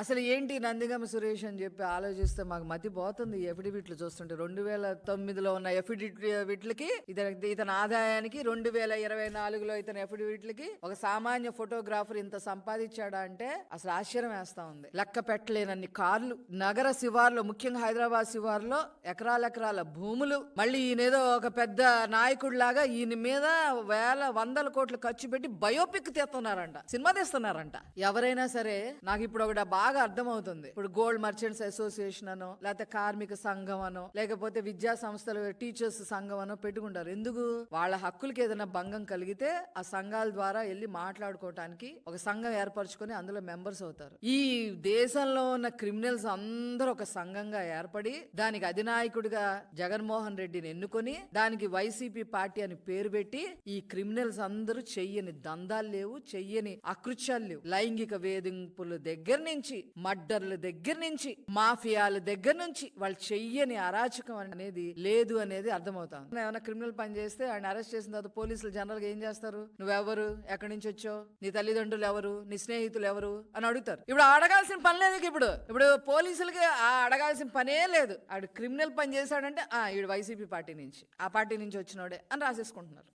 అసలు ఏంటి నందిగమ సురేష్ అని చెప్పి ఆలోచిస్తే మాకు మతి పోతుంది. ఎఫిడవిట్లు చూస్తుంటే రెండు వేల తొమ్మిదిలో ఉన్న ఎఫిడవిట్లకి ఇతని ఇతని ఆదాయానికి రెండు వేల ఇరవై నాలుగులో ఇతని ఎఫిడవిట్లకి ఒక సామాన్య ఫోటోగ్రాఫర్ ఇంత సంపాదించాడా అంటే అసలు ఆశ్చర్యం వేస్తా ఉంది. లెక్క పెట్టలేనన్ని కార్లు నగర శివార్లో ముఖ్యంగా హైదరాబాద్ శివార్లో ఎకరాల ఎకరాల భూములు మళ్ళీ ఈయనేదో ఒక పెద్ద నాయకుడిలాగా ఈయన మీద వేల వందల కోట్లు ఖర్చు పెట్టి బయోపిక్ తీస్తున్నారంట సినిమా తీస్తున్నారంట. ఎవరైనా సరే నాకు ఇప్పుడు ఒకటి బాగా అర్థమవుతుంది. ఇప్పుడు గోల్డ్ మర్చెంట్స్ అసోసియేషన్ అనో లేకపోతే కార్మిక సంఘం అనో లేకపోతే విద్యా సంస్థలు టీచర్స్ సంఘం అనో పెట్టుకుంటారు. ఎందుకు? వాళ్ళ హక్కులకి ఏదైనా భంగం కలిగితే ఆ సంఘాల ద్వారా వెళ్ళి మాట్లాడుకోవటానికి ఒక సంఘం ఏర్పరచుకొని అందులో మెంబర్స్ అవుతారు. ఈ దేశంలో ఉన్న క్రిమినల్స్ అందరూ ఒక సంఘంగా ఏర్పడి దానికి అధినాయకుడిగా జగన్మోహన్ రెడ్డిని ఎన్నుకొని దానికి వైసీపీ పార్టీ అని పేరు పెట్టి ఈ క్రిమినల్స్ అందరూ చెయ్యని దందాలు లేవు చెయ్యని అకృత్యాలు లేవు. లైంగిక వేధింపుల దగ్గర నుంచి మర్డర్ల దగ్గర నుంచి మాఫియాల దగ్గర నుంచి వాళ్ళు చెయ్యని అరాచకం అనేది లేదు అనేది అర్థమవుతాం ఏమైనా క్రిమినల్ పని చేస్తే ఆయన అరెస్ట్ చేసిన తర్వాత పోలీసులు జనరల్గా ఏం చేస్తారు? నువ్వెవరు? ఎక్కడి నుంచి వచ్చావు? నీ తల్లిదండ్రులు ఎవరు? నీ స్నేహితులు ఎవరు? అని అడుగుతారు. ఇప్పుడు అడగాల్సిన పని లేదు ఇప్పుడు. ఇప్పుడు పోలీసులకి ఆ అడగాల్సిన పనే లేదు. ఆడు క్రిమినల్ పని చేశాడంటే ఆ ఈడు వైసీపీ పార్టీ నుంచి ఆ పార్టీ నుంచి వచ్చినోడే అని రాసేసుకుంటున్నారు.